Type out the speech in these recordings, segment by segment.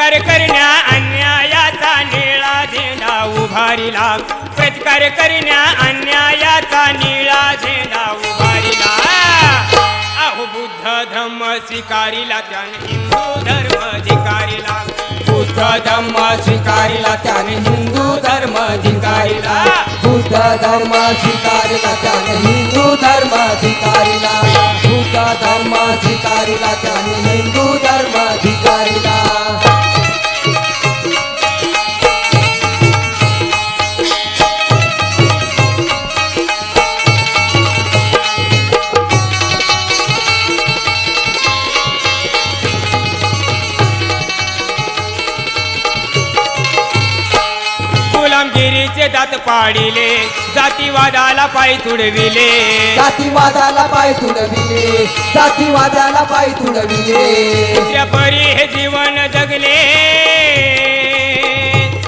प्रतिकार करण्या अन्यायाचा निळा झेंडा उभारीला. प्रतिकार करण्या अन्यायाचा निळा झेंडा उभारीला. अहो बुद्ध धम्म स्वीकारिला त्याने हिंदू धर्म अधिकारीला बुद्ध धम्म स्वीकारिला त्याने हिंदू धर्म अधिकारीला बुद्ध धर्म स्वीकारिला त्याने हिंदू धर्म अधिकारीला बुद्ध धर्म स्वीकारिला त्याने हिंदू धर्म अधिकारीला पाडिले जातीवादाला पाय तुडविले. जातीवादाला पाय तुडविले जातीवादाला पाय तुडविले. त्या परी हे जीवन जगले.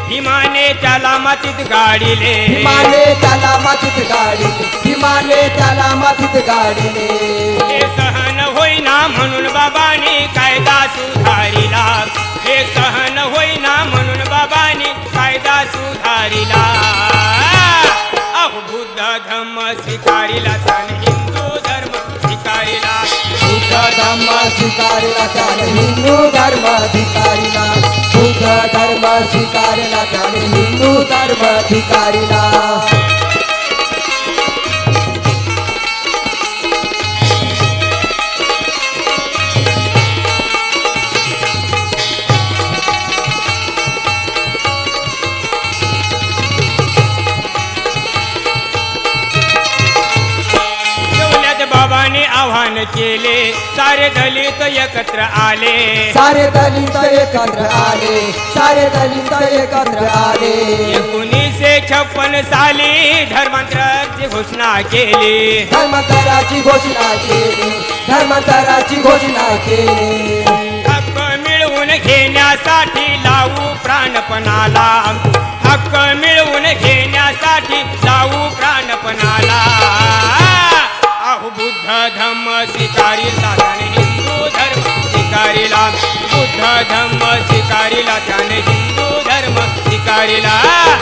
हिमाने त्याला मातीत गाडिले. हिमाले त्याला मातीत गाडीले हिमाले त्याला मातीत गाडीले. स्वीकारिला त्याने हिंदू धर्म स्वीकारिला बुद्ध धर्म स्वीकारिला त्याने हिंदू धर्म स्वीकारिला बुद्ध धर्म स्वीकारिला त्याने हिंदू धर्म स्वीकारिला आव्हान केले. सारे दलित एकत्र आले. सारे दलित एकत्र आले. सारे दलित एकत्र आले. एकोणीसशे छप्पन साली धर्मांतराची घोषणा केली. धर्मांतराची घोषणा केली. धर्मांतराची घोषणा केली. हक्क मिळवून घेण्यासाठी लावू प्राणपणाला. हक्क मिळवून घेण्यासाठी लावू स्वीकारिला त्याने हिंदू धर्म स्वीकारिला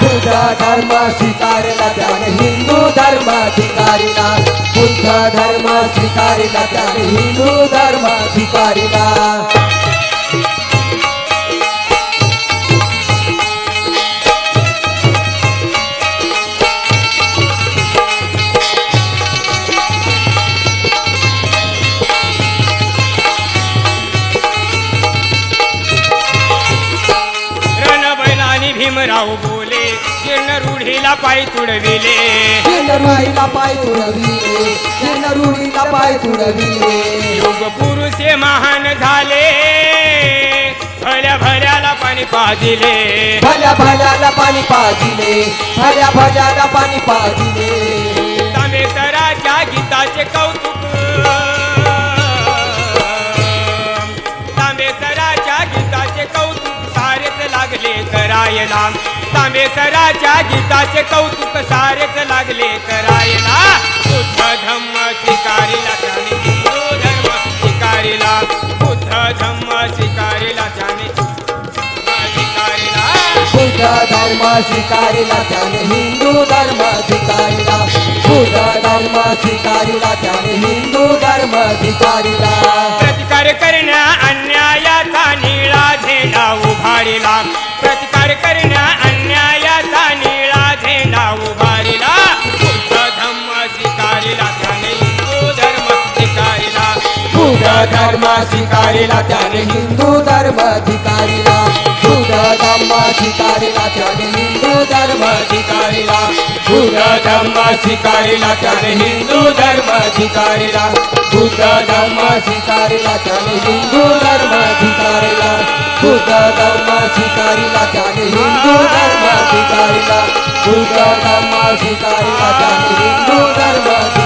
बुद्ध धर्म स्वीकारिला त्याने हिंदू धर्म स्वीकारिला बुद्ध धर्म स्वीकारिला त्याने हिंदू धर्म स्वीकारिला भीमराव बोले रूढीला पाय तुडविले. नरुईला पाय तुडविले नरुईला पाय तुडविले. युग पुरुषे महान झाले भल्या भल्याला पाणी पाजिले. भल्या भल्याला पाणी पाजिले भल्या भल्याला पाणी पाजिले. तांबेसराच्या गीताचे कौतुक. करायला. तांबेसराच्या गीताचे कौतुक सारेच लागले करायला. बुद्ध धम्म स्वीकारिला त्याने हिंदू धर्म स्वीकारिला. बुद्ध धम्म स्वीकारिला त्याने स्वीकारिला. बुद्ध धर्म स्वीकारिला त्याने हिंदू धर्म धिकारिला बुद्ध धर्म स्वीकारिला त्याने हिंदू धर्म धिकारिला प्रतिकार करण्या अन्यायाचा निळा झेंडा उभारिला. प्रतिकार धर्म स्वीकारिला त्याने हिंदू धर्म अधिकारीला बुद्ध धर्म स्वीकारिला त्याने हिंदू धर्म अधिकारीला बुद्ध धर्म स्वीकारिला त्याने हिंदू धर्म अधिकारीला बुद्ध धर्म स्वीकारिला त्याने हिंदू धर्म धिकारिला बुद्ध धर्म स्वीकारिला त्याने हिंदू धर्म अधिकारीला बुद्ध धर्म स्वीकारिला त्याने हिंदू धर्म